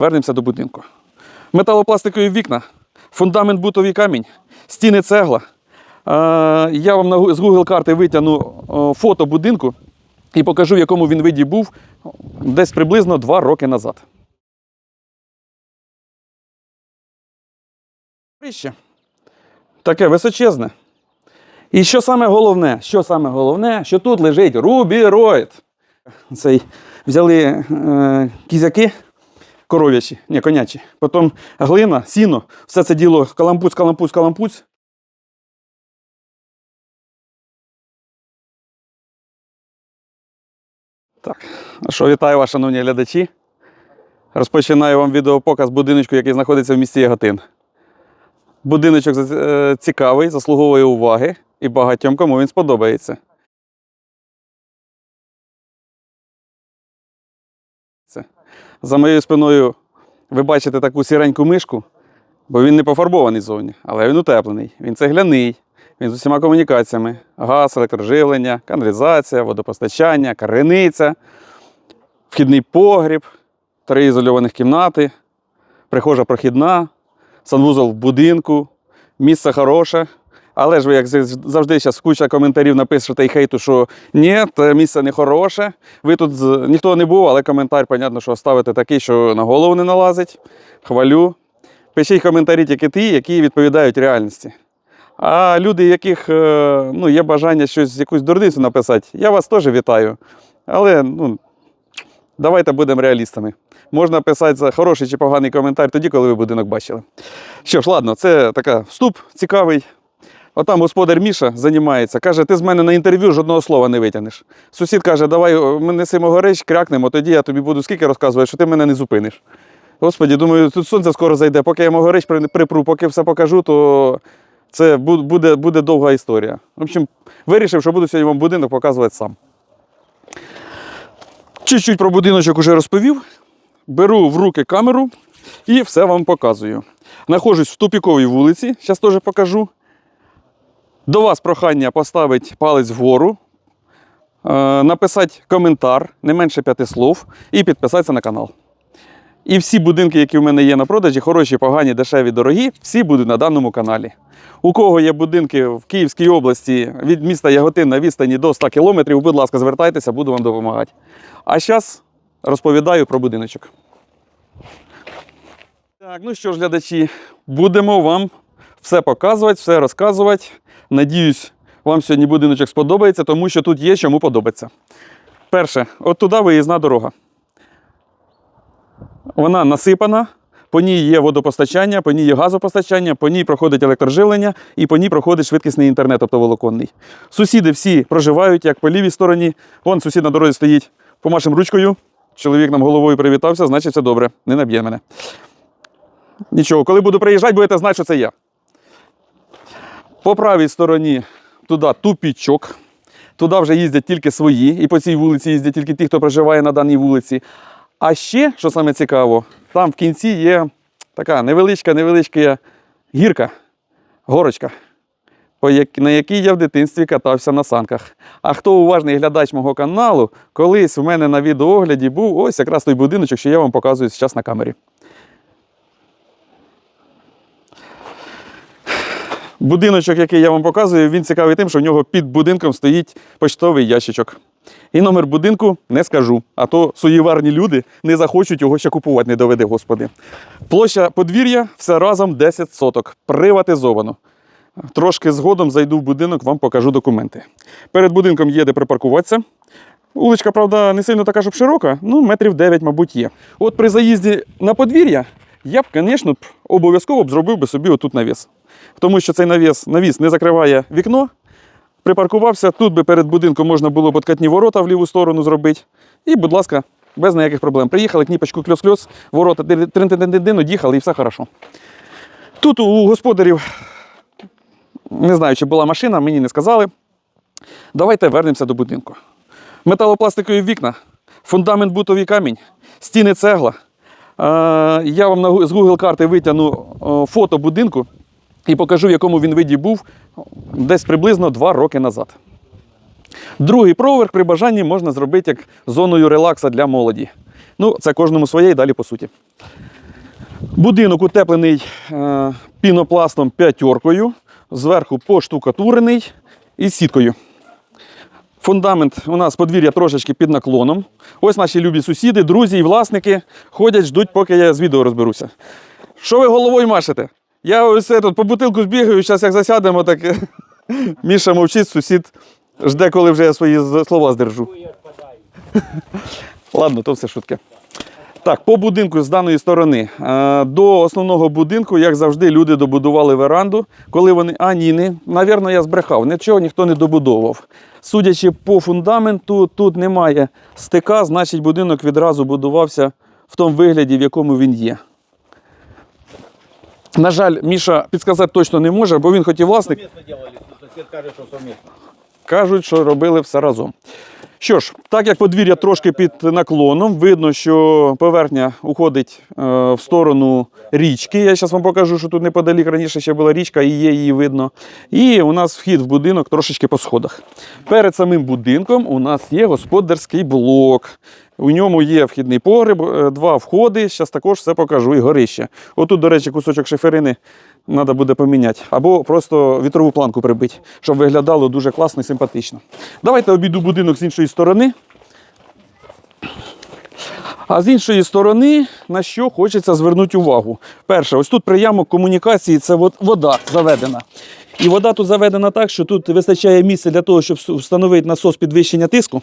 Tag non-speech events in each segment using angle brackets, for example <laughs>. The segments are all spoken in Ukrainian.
Вернемося до будинку. Металопластикові вікна, фундамент бутовий камінь, стіни цегла. Я вам з Google карти витягну фото будинку і покажу, в якому він виді був десь приблизно два роки назад. Горище. Таке височезне. І що саме головне? Що саме головне, що тут лежить рубіроїд. Цей взяли е, кізяки коров'ячі, ні, конячі. Потім глина, сіно, все це діло калампуць, калампуць, калампуць. Так, що, вітаю вас, шановні глядачі. Розпочинаю вам відеопоказ будиночку, який знаходиться в місті Яготин. Будиночок е, цікавий, заслуговує уваги і багатьом кому він сподобається. За моєю спиною ви бачите таку сіреньку мишку, бо він не пофарбований зовні, але він утеплений. Він цегляний, він з усіма комунікаціями: газ, електроживлення, каналізація, водопостачання, криниця, вхідний погріб, три ізольованих кімнати, прихожа прохідна, санвузол в будинку, місце хороше. Але ж ви, як завжди, зараз куча коментарів напишете і хейту, що ні, те місце не хороше. Ви тут ніхто не був, але коментар, понятно, що ставите такий, що на голову не налазить. Хвалю. Пишіть коментарі тільки ті, які відповідають реальності. А люди, яких е, ну, є бажання щось, якусь дурницю написати, я вас теж вітаю. Але ну, давайте будемо реалістами. Можна писати за хороший чи поганий коментар тоді, коли ви будинок бачили. Що ж, ладно, це така вступ цікавий. Отам господар Міша займається. Каже, ти з мене на інтерв'ю жодного слова не витягнеш. Сусід каже, давай ми несемо горич, крякнемо, тоді я тобі буду скільки розказувати, що ти мене не зупиниш. Господі, думаю, тут сонце скоро зайде. Поки я могорич припру, поки все покажу, то це буде, буде довга історія. В общем, вирішив, що буду сьогодні вам будинок показувати сам. Чуть-чуть про будиночок уже розповів. Беру в руки камеру і все вам показую. Нахожусь в тупіковій вулиці, зараз теж покажу. До вас прохання поставити палець вгору, е, написати коментар, не менше п'яти слов, і підписатися на канал. І всі будинки, які в мене є на продажі, хороші, погані, дешеві, дорогі, всі будуть на даному каналі. У кого є будинки в Київській області від міста Яготин на відстані до 100 кілометрів, будь ласка, звертайтеся, буду вам допомагати. А зараз розповідаю про будиночок. Так, ну що ж, глядачі, будемо вам все показувати, все розказувати. Надіюсь, вам сьогодні будиночок сподобається, тому що тут є чому подобається. Перше, от туди виїзна дорога. Вона насипана, по ній є водопостачання, по ній є газопостачання, по ній проходить електроживлення і по ній проходить швидкісний інтернет, тобто волоконний. Сусіди всі проживають як по лівій стороні. Вон сусід на дорозі стоїть, помашем ручкою. Чоловік нам головою привітався, значить все добре, не наб'є мене. Нічого, коли буду приїжджати, будете знати, що це я. По правій стороні туди тупічок. Туди вже їздять тільки свої, і по цій вулиці їздять тільки ті, хто проживає на даній вулиці. А ще, що саме цікаво, там в кінці є така невеличка, невеличка гірка, горочка, на якій я в дитинстві катався на санках. А хто уважний глядач мого каналу, колись у мене на відеоогляді був ось якраз той будиночок, що я вам показую зараз на камері. Будиночок, який я вам показую, він цікавий тим, що в нього під будинком стоїть почтовий ящичок. І номер будинку не скажу, а то суєварні люди не захочуть його ще купувати, не доведе, господи. Площа подвір'я все разом 10 соток. Приватизовано. Трошки згодом зайду в будинок, вам покажу документи. Перед будинком є де припаркуватися. Вуличка, правда, не сильно така, щоб широка, ну, метрів 9, мабуть, є. От при заїзді на подвір'я я б, звісно, обов'язково б зробив би собі отут навіс. Тому що цей навіс, навіс не закриває вікно, припаркувався. Тут би перед будинком можна було б откатні ворота в ліву сторону зробити. І, будь ласка, без ніяких проблем. Приїхали, кніпочку кльос-кльос, ворота трин-тин-тин-тин, і все хорошо. Тут у господарів, не знаю, чи була машина, мені не сказали. Давайте вернемося до будинку. Металопластикові вікна, фундамент бутовий камінь, стіни цегла. Я вам з Google карти витягну фото будинку і покажу, в якому він виді був десь приблизно 2 роки назад. Другий поверх при бажанні можна зробити як зоною релакса для молоді. Ну, це кожному своє і далі по суті. Будинок утеплений е, пінопластом п'ятеркою, зверху поштукатурений і сіткою. Фундамент у нас подвір'я трошечки під наклоном. Ось наші любі сусіди, друзі і власники ходять, ждуть, поки я з відео розберуся. Що ви головою машете? Я ось тут по бутилку збігаю, зараз як засядемо, так <laughs> Міша мовчить, сусід жде, коли вже я свої слова здержу. <laughs> Ладно, то все шутки. Так, по будинку з даної сторони. Е, До основного будинку, як завжди, люди добудували веранду. Коли вони. А, ні, не, навірно, я збрехав. Нічого ніхто не добудовував. Судячи по фундаменту, тут немає стика, значить будинок відразу будувався в тому вигляді, в якому він є. На жаль, Міша підказати точно не може, бо він хоч і власник, Совместно каже, что совместно. Кажуть, що робили все разом. Що ж, так як подвір'я трошки під наклоном, видно, що поверхня уходить е, в сторону річки. Я зараз вам покажу, що тут неподалік раніше ще була річка, і є її видно. І у нас вхід в будинок трошечки по сходах. Перед самим будинком у нас є господарський блок. У ньому є вхідний погреб, е, два входи. Зараз також все покажу і горище. Отут, до речі, кусочок шиферини треба буде поміняти. Або просто вітрову планку прибити, щоб виглядало дуже класно і симпатично. Давайте обійду будинок з іншої сторони. А з іншої сторони, на що хочеться звернути увагу. Перше, ось тут приямок комунікації це вода заведена. І вода тут заведена так, що тут вистачає місця для того, щоб встановити насос підвищення тиску.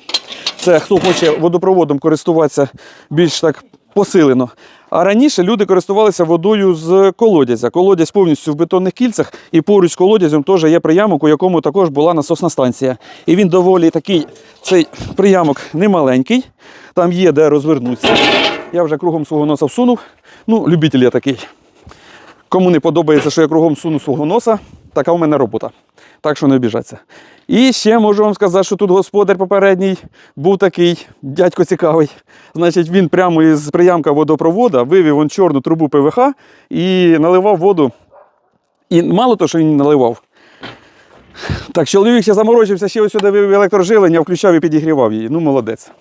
Це хто хоче водопроводом користуватися більш так посилено. А раніше люди користувалися водою з колодязя. Колодязь повністю в бетонних кільцях, і поруч з колодязем теж є приямок, у якому також була насосна станція. І він доволі такий, цей приямок немаленький, там є де розвернутися. Я вже кругом свого носа всунув. Ну, любитель я такий. Кому не подобається, що я кругом суну свого носа, така у мене робота. Так що не обіжаться. І ще можу вам сказати, що тут господар попередній був такий дядько цікавий. Значить, він прямо із приямка водопровода вивів он чорну трубу ПВХ і наливав воду. І мало того, що він наливав. Так, чоловік ще заморочився, ще сюди вивів електрожилення, включав і підігрівав її. Ну, молодець.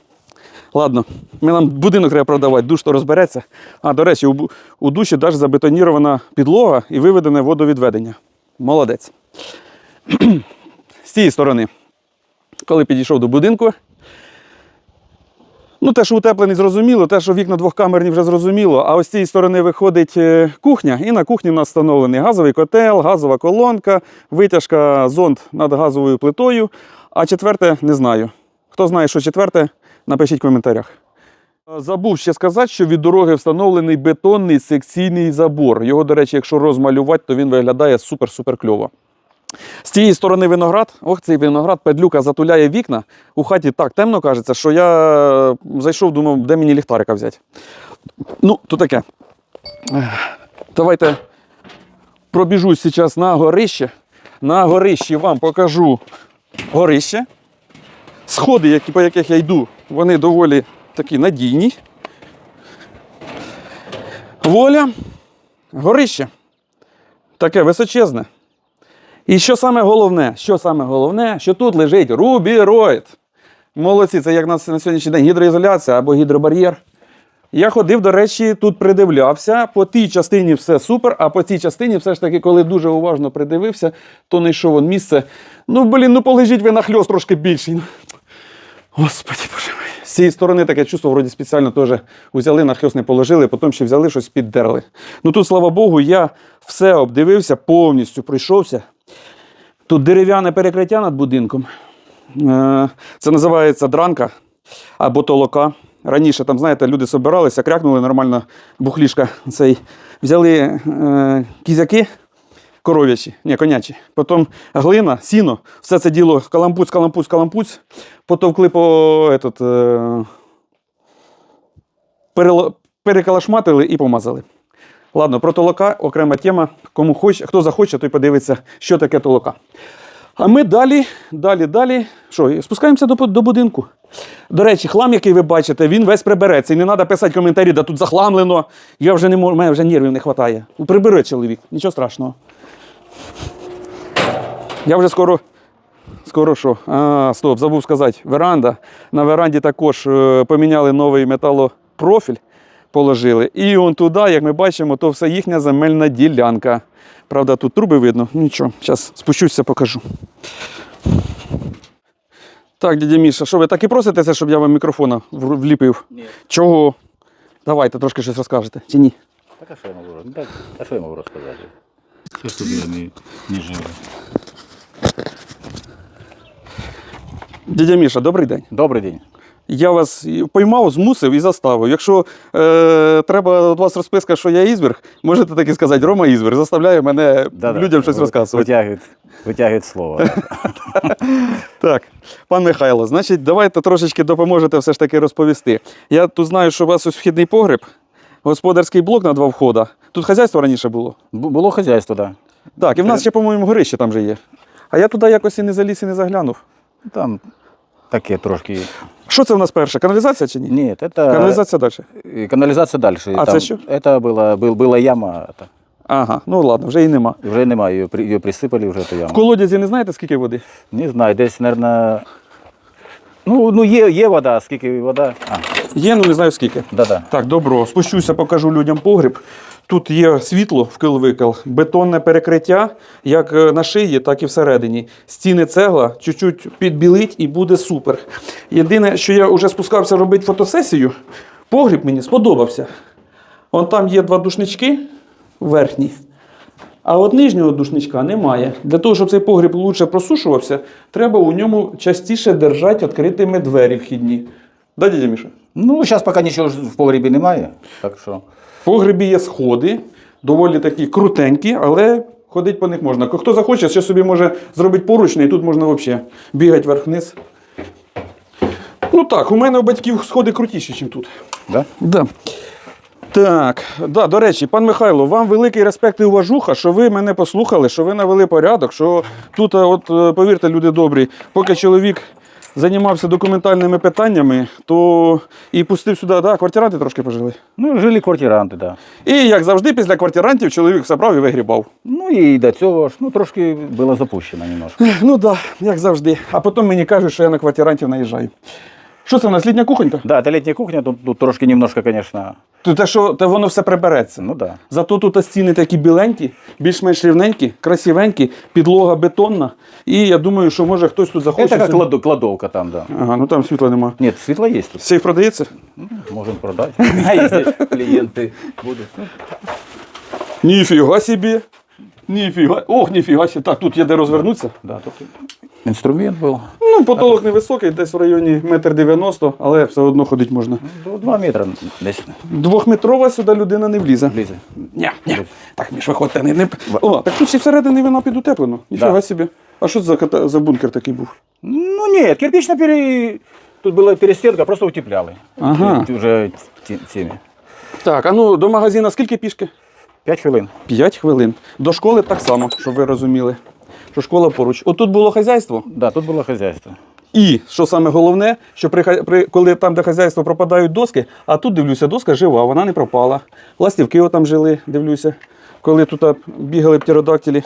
Ладно, ми нам будинок треба продавати, душ то розбереться. А, до речі, у, у душі навіть забетонірована підлога і виведене водовідведення. Молодець. З цієї сторони, коли підійшов до будинку, ну те, що утеплений, зрозуміло, те, що вікна двохкамерні вже зрозуміло. А ось з цієї сторони виходить е, кухня, і на кухні в нас встановлений газовий котел, газова колонка, витяжка зонд над газовою плитою. А четверте не знаю. Хто знає, що четверте, напишіть в коментарях. Забув ще сказати, що від дороги встановлений бетонний секційний забор. Його, до речі, якщо розмалювати, то він виглядає супер-супер кльово. З цієї сторони виноград, ох, цей виноград, педлюка затуляє вікна. У хаті так темно кажеться, що я зайшов, думав, де мені ліхтарика взяти. Ну, то таке. Давайте пробіжусь зараз на горище. На горищі вам покажу горище. Сходи, які, по яких я йду, вони доволі такі надійні. Воля, горище. Таке височезне. І що саме головне? Що саме головне, що тут лежить рубіроїд. Молодці, це як на сьогоднішній день гідроізоляція або гідробар'єр. Я ходив, до речі, тут придивлявся. По тій частині все супер, а по цій частині, все ж таки, коли дуже уважно придивився, то знайшов он місце. Ну, блін, ну полежіть ви нахльост трошки більший. Ну, Господи, цієї сторони таке чувство, вроді спеціально теж взяли, нахльост не положили, потім ще взяли щось піддерли. Ну тут, слава Богу, я все обдивився, повністю пройшовся. Тут дерев'яне перекриття над будинком. Е, Це називається дранка або толока. Раніше там, знаєте, люди собиралися, крякнули нормально бухлішка цей. Взяли е, кізяки коров'ячі, ні, конячі. Потім глина, сіно, все це діло калампуць, калампуць, калампуць. Потовкли по этот, е, перело- перекалашматили і помазали. Ладно, про толока окрема тема. Кому хоче, хто захоче, той подивиться, що таке толока. А ми далі, далі, далі. Що, спускаємося до, до будинку. До речі, хлам, який ви бачите, він весь прибереться. І не треба писати коментарі, да тут захламлено. Я вже не можу, мене вже нервів не вистачає. Прибере чоловік, нічого страшного. Я вже скоро. Скоро що? А, стоп, забув сказати. Веранда. На веранді також е, поміняли новий металопрофіль. положили. І он туди, як ми бачимо, то все їхня земельна ділянка. Правда, тут труби видно. Нічого, зараз спущуся, покажу. Так, дядя Міша, що ви так і проситеся, щоб я вам мікрофона вліпив? Ні. Чого? Давайте трошки щось розкажете. Чи ні? Так а що я можу? Так, а що я можу розказати? Що ж тобі не, не живе? Дядя Міша, добрий день. Добрий день. Я вас і поймав, змусив і заставив. Якщо е, треба від вас розписка, що я ізберг, можете так і сказати, Рома ізберг заставляє мене людям щось розказувати. Витягують, витягують слово. <laughs> Так, пан Михайло, значить, давайте трошечки допоможете все ж таки розповісти. Я тут знаю, що у вас ось вхідний погреб, господарський блок на два входа. Тут хазяйство раніше було. Бу- Було хазяйство, так. Так, і в нас ще, по-моєму, горище там же є. А я туди якось і не заліз і не заглянув. Да. Там таке трошки. Що це в нас перше? Каналізація чи ні? Нет, это Каналізація далі. э, канализация дальше. А Там- це що? Это была, был, была яма. Это. Ага, ну ладно, вже і нема. І Вже немає, її, при- її присипали вже ту яму. В колодязі не знаєте, скільки води? Не знаю, десь, мабуть. Ну, ну є, є вода, скільки вода. А, Є, ну не знаю скільки. да-да. Так, добро. Спущуся, покажу людям погріб. Тут є світло в килвикал, бетонне перекриття, як е, на шиї, так і всередині. Стіни цегла, чуть-чуть підбілить і буде супер. Єдине, що я вже спускався робити фотосесію, погріб мені сподобався. Вон там є два душнички верхні. А от нижнього душничка немає. Для того, щоб цей погріб лучше просушувався, треба у ньому частіше держати відкритими двері вхідні. Да, дядя Міша? Ну, зараз поки нічого ж в погребі немає. Так що. В погребі є сходи, доволі такі крутенькі, але ходити по них можна. Хто захоче, ще собі може зробити поручні, і тут можна взагалі бігати вверх-вниз. Ну так, у мене у батьків сходи крутіші, ніж тут. Да? Да. Так, да, до речі, пан Михайло, вам великий респект і уважуха, що ви мене послухали, що ви навели порядок, що тут, е, от е, повірте, люди добрі, поки чоловік займався документальними питаннями, то і пустив сюди, да, квартиранти трошки пожили. Ну, жили квартиранти, так. Да. І як завжди, після квартирантів чоловік все брав і вигрібав. Ну і до цього ж ну, трошки було запущено немножко. Ну так, да, як завжди. А потім мені кажуть, що я на квартирантів наїжджаю. Що це в нас літня кухонька? Да, це літня кухня, тут, тут трошки немножко, звісно, То те, що те воно все прибереться. ну да. Зато тут стіни такі біленькі, більш-менш рівненькі, красивенькі, підлога бетонна. І я думаю, що може хтось тут захоче. Это как собі- кладовка там, да. Ага, ну там світла нема. Нет, светло есть тут. Сейф продається? Ну, Можем продать. <laughs> А если клиенты будут? Ну, Ніфіга собі. Ніфіга. Ох, ніфіга собі. Так, тут є де розвернутися. Да, тут инструмент был. Ну, потолок невисокий, десь в районі метр дев'яносто, але все одно ходити можна. Ну, Два метра десь Двохметрова сюди людина не влізе. ближе. Ні, ні. Так, Міш, виходьте, не, не... О, так тут ще всередині вона підутеплено. Ніфіга Да. собі. А що це за, ката- за бункер такий був? Ну нет, кирпично пере... Тут была перестенка, просто утепляли. Ага. Т- Уже т- теми. Так, а ну до магазина скільки пішки? Пять хвилин. П'ять хвилин. До школи так само, щоб ви розуміли. Що школа поруч. Отут було хазяйство. Да, тут было хозяйство. І що саме головне, що при, при, коли там, де хазяйство пропадають доски, а тут дивлюся, доска жива, вона не пропала. Ластівки отам жили, дивлюся, коли тут бігали птеродактилі.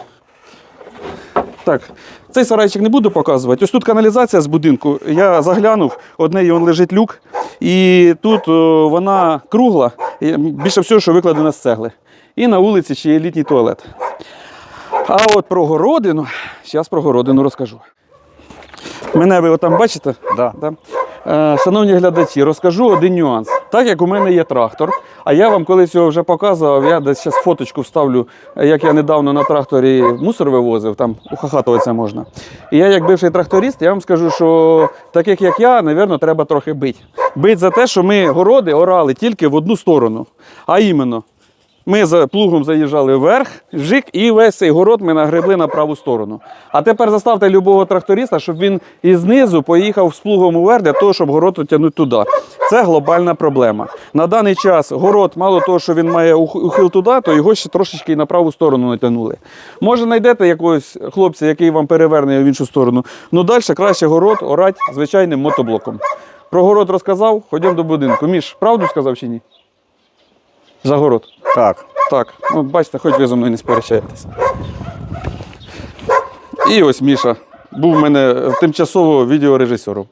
Так, цей сарайчик не буду показувати. Ось тут каналізація з будинку. Я заглянув, одне он лежить люк, і тут о, вона кругла, більше всього, що викладена з цегли. І на вулиці ще є літній туалет. А от про городину, зараз про городину розкажу. Мене ви отам бачите? Да. Да. Е, Шановні глядачі, розкажу один нюанс. Так як у мене є трактор, а я вам колись його вже показував, я десь зараз фоточку вставлю, як я недавно на тракторі мусор вивозив, там ухахатуватися можна. І я, як бивший тракторист, я вам скажу, що таких як я, напевно, треба трохи бити. Бить за те, що ми городи орали тільки в одну сторону. А іменно, ми за плугом заїжджали вверх, вжик, і весь цей город ми нагребли на праву сторону. А тепер заставте любого тракториста, щоб він із низу поїхав з плугом уверх для того, щоб город тягнути туди. Це глобальна проблема. На даний час город, мало того, що він має ухил туди, то його ще трошечки і на праву сторону натягнули. Може, знайдете якогось хлопця, який вам переверне в іншу сторону. Ну далі краще город орати звичайним мотоблоком. Про город розказав, ходімо до будинку. Міш, правду сказав чи ні? За город. Так. Так, ну бачите, хоч ви зі мною не сперечаєтесь. І ось Міша. Був у мене тимчасово відеорежисером.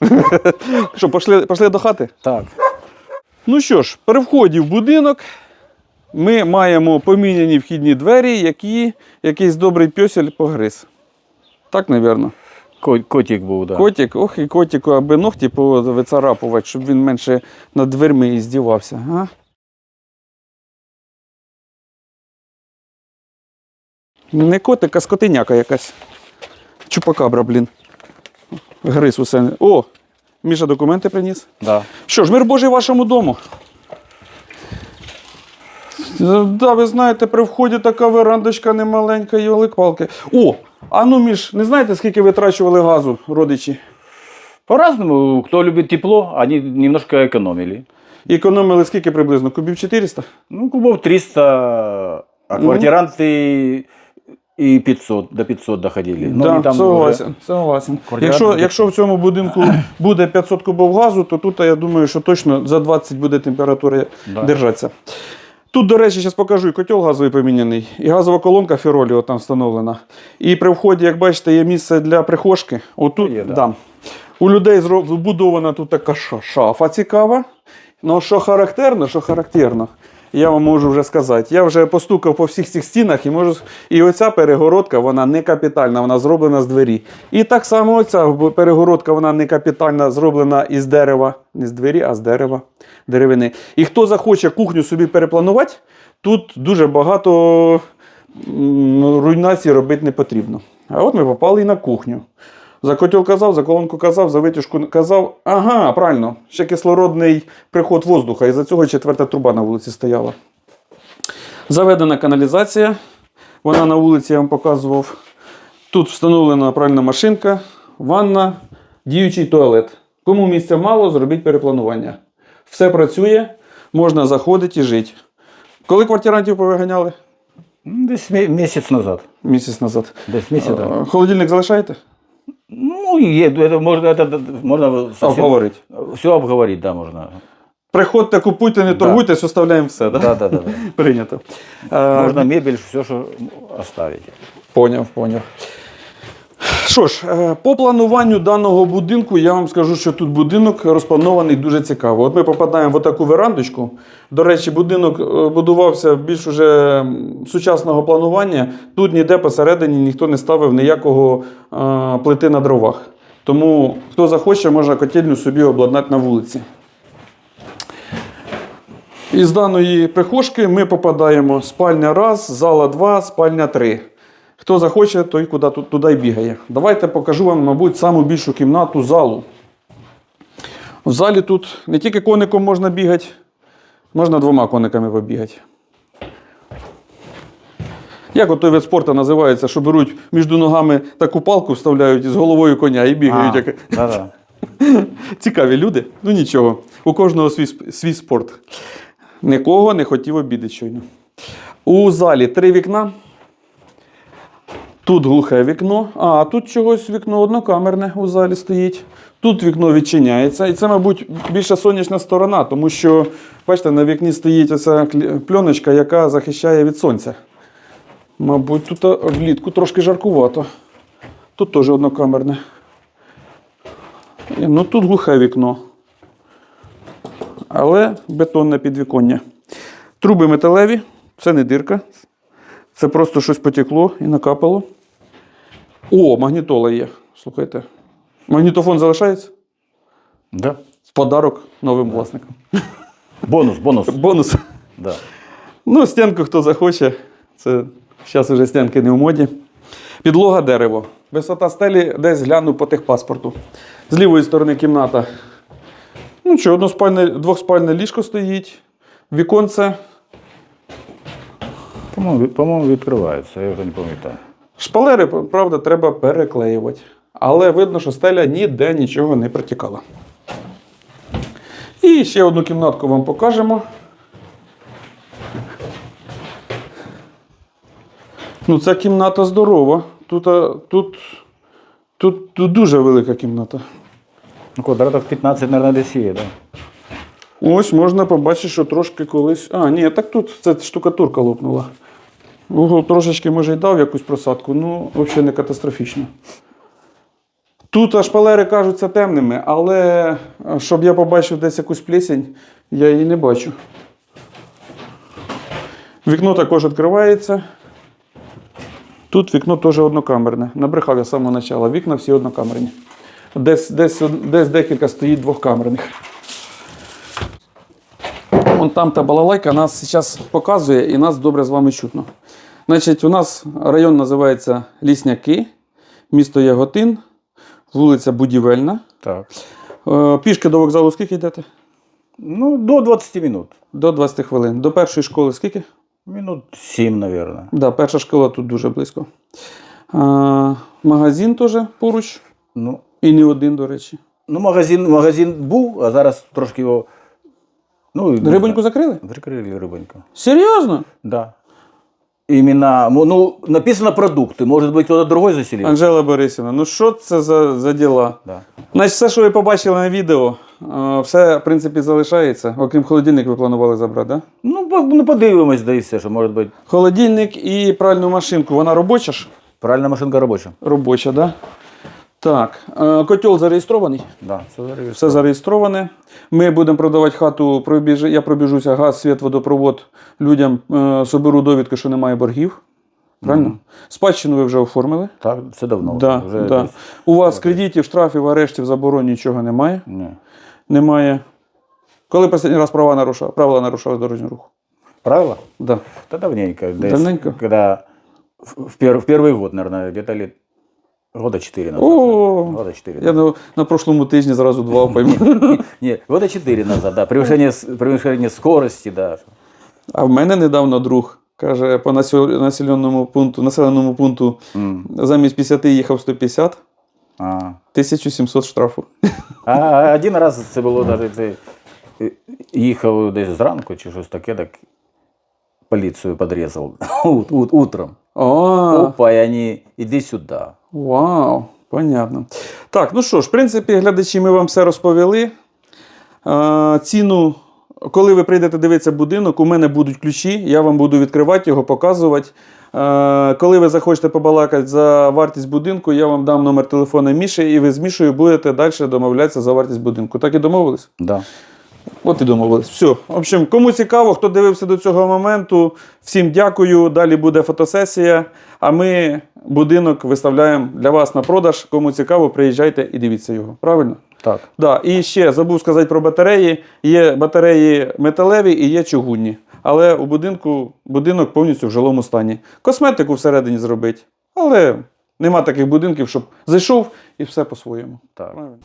<laughs> Що, пішли, пішли до хати? Так. Ну що ж, при вході в будинок ми маємо поміняні вхідні двері, які якийсь добрий пьосель погриз. Так. Ко- Котик був, да. Котик, ох і котику, аби ногті повицарапувати, щоб він менше над дверми і здівався. А? Не котик, а скотиняка якась. Чупакабра, блін. Гриз усе. О! Міша документи приніс. Да. Що ж, мир Божий вашому дому. Да, ви знаєте, при вході така верандочка немаленька, йолик-палки. О! А ну, Міш, не знаєте, скільки витрачували газу родичі? По-разному, кто любит тепло, они немножко экономили. Економили скільки приблизно? Кубів 400? Ну, кубов 300, а Ну. квартиранты и 500, до 500 доходили. Они да, там согласен. согласен. Квартиранти Якщо, якщо в цьому будинку <coughs> буде 500 кубів газу, то тут я думаю, що точно за 20 буде температура Да. держатися. Тут, до речі, зараз покажу і котел газовий поміняний, і газова колонка Фіроліо там встановлена. І при вході, як бачите, є місце для прихожки. Отут, Є, да. да. У людей вбудована тут така шафа цікава. Ну, що характерно, що характерно, я вам можу вже сказати. Я вже постукав по всіх цих стінах і можу. І оця перегородка, вона не капітальна, вона зроблена з двері. І так само оця перегородка, вона не капітальна, зроблена із дерева. Не з двері, а з дерева, деревини. І хто захоче кухню собі перепланувати, тут дуже багато руйнацій робити не потрібно. А от ми попали і на кухню. За котел казав, за колонку казав, за витяжку казав. Ага, правильно, ще кислородний приход воздуха, і за цього четверта труба на вулиці стояла. Заведена каналізація. Вона на вулиці я вам показував. Тут встановлена пральна машинка, ванна, діючий туалет. Кому місця мало, зробіть перепланування. Все працює, можна заходити і жити. Коли квартирантів повиганяли? Десь місяць назад. Місяць назад. Десь місяць, да. Е, Холодильник залишаєте? Ну, є, это можна, это, можна. Обговорити. Все обговорити, да, можна. Приходьте, купуйте, не Да. торгуйтесь, оставляємо все. Да? Да, да, да. да. Прийнято. Можна мебель, все, що оставити. Поняв, поняв. Що ж, е, по плануванню даного будинку я вам скажу, що тут будинок розпланований дуже цікаво. От ми попадаємо в таку верандочку. До речі, будинок е, будувався більш уже сучасного планування. Тут ніде посередині ніхто не ставив ніякого е, плити на дровах. Тому хто захоче, може котельню собі обладнати на вулиці. Із даної прихожки ми попадаємо спальня раз, зала 2, спальня 3. Хто захоче, той куди, туди й бігає. Давайте покажу вам, мабуть, саму більшу кімнату залу. В залі тут не тільки коником можна бігати, можна двома кониками побігати. Як от той вид спорту називається, що беруть між ногами таку палку, вставляють із головою коня і бігають. А, Як... да, да. <laughs> Цікаві люди. Ну нічого. У кожного свій, свій спорт. Нікого не хотів обідати щойно. У залі три вікна. Тут глухе вікно, а тут чогось вікно однокамерне у залі стоїть. Тут вікно відчиняється. І це, мабуть, більше сонячна сторона, тому що, бачите, на вікні стоїть оця пленочка, яка захищає від сонця. Мабуть, тут влітку трошки жаркувато. Тут теж однокамерне. Ну тут глухе вікно. Але бетонне підвіконня. Труби металеві, це не дирка. Це просто щось потекло і накапало. О, магнітола є. Слухайте. Магнітофон залишається Да. в подарок новим власникам. Бонус, бонус. Бонус. Да. Ну, стінку хто захоче. Це зараз вже стінки не в моді. Підлога дерево. Висота стелі десь гляну по техпаспорту. З лівої сторони кімната. Ну що, односпальне, двохспальне ліжко стоїть. Віконце. По-моему, відкривається, я вже не пам'ятаю. Шпалери, правда, треба переклеювати. Але видно, що стеля ніде нічого не протікала. І ще одну кімнатку вам покажемо. Ну, ця кімната здорова. Тут, тут, тут, тут дуже велика кімната. Ну, квадратів 15, мабуть, десь є, да. Ось можна побачити, що трошки колись. А, ні, так тут це штукатурка лопнула. Угол трошечки може й дав якусь просадку, ну, взагалі не катастрофічно. Тут шпалери кажуться темними, але щоб я побачив десь якусь плесень, я її не бачу. Вікно також відкривається. Тут вікно теж однокамерне. Набрехав я з самого початку. Вікна всі однокамерні. Десь, десь, десь декілька стоїть двохкамерних. Вон там та балалайка нас зараз показує і нас добре з вами чутно. Значить, у нас район називається Лісняки, місто Яготин, вулиця Будівельна. Так. Е, Пішки до вокзалу скільки йдете? Ну, до 20 минут. До 20 хвилин. До першої школи скільки? Минут 7, наверное. Да, перша школа тут дуже близько. Е, Магазин теж поруч. Ну, І не один, до речі. ну магазин, магазин був, а зараз трошки його. Ну, Рибоньку закрили? Закрили рибоньку. Серйозно? Да. Именно, ну, написано продукты. Может быть, кто-то другой заселил? Анжела Борисівна, ну що це за, за діла? Да. Значить, все, що ви побачили на відео, е, все, в принципі, залишається. Окрім холодильник ви планували забрати? Да? Ну, по- ну, подивимось, да і все, що може бути. Холодильник і пральну машинку, вона робоча ж? Пральна машинка робоча. Робоча, так? Да? Так. Е, Котел зареєстрований. Да, все зареєстровано. Все зареєстроване. Ми будемо продавати хату. Пробіж... Я пробіжуся газ, світ, водопровод людям. Е, соберу довідку, що немає боргів. Правильно? Спадщину ви вже оформили. Так, це давно. Да, вже да. десь- У вас кредитів, штрафів, арештів, заборон нічого немає. Ні. Немає. Коли останній раз права нарушав, правила нарушали дорожнього руху? Правило? Да. Да давненько. десь, Давненько? Когда в, пер- в первый год, наверное, где-то лет года 4 назад. О, года 4 Я на, на прошлому тижні зразу два <laughs> пойму. Не, года 4 назад, да. Превышение, с- превышение скорости, да. А в мене недавно друг каже, по населеному пункту, населеному пункту замість 50 їхав 150, А. 1700 штрафу. а один раз це було навіть це, е, їхав десь зранку чи щось таке, так поліцію підрізав <laughs> Ут- ут- утром. Опа, і вони, іди сюди. Вау, понятно. Так, ну що ж, в принципі, глядачі, ми вам все розповіли. А, ціну, коли ви прийдете дивитися будинок, у мене будуть ключі, я вам буду відкривати його, показувати. А, коли ви захочете побалакати за вартість будинку, я вам дам номер телефона Міші, і ви з Мішею будете далі домовлятися за вартість будинку. Так і домовились? Да. От і домовились. Все. В общем, кому цікаво, хто дивився до цього моменту, всім дякую. Далі буде фотосесія. А ми будинок виставляємо для вас на продаж. Кому цікаво, приїжджайте і дивіться його. Правильно? Так. Да. І ще забув сказати про батареї. Є батареї металеві і є чугунні. Але у будинку будинок повністю в жилому стані. Косметику всередині зробить. Але нема таких будинків, щоб зайшов і все по-своєму. Так. Правильно.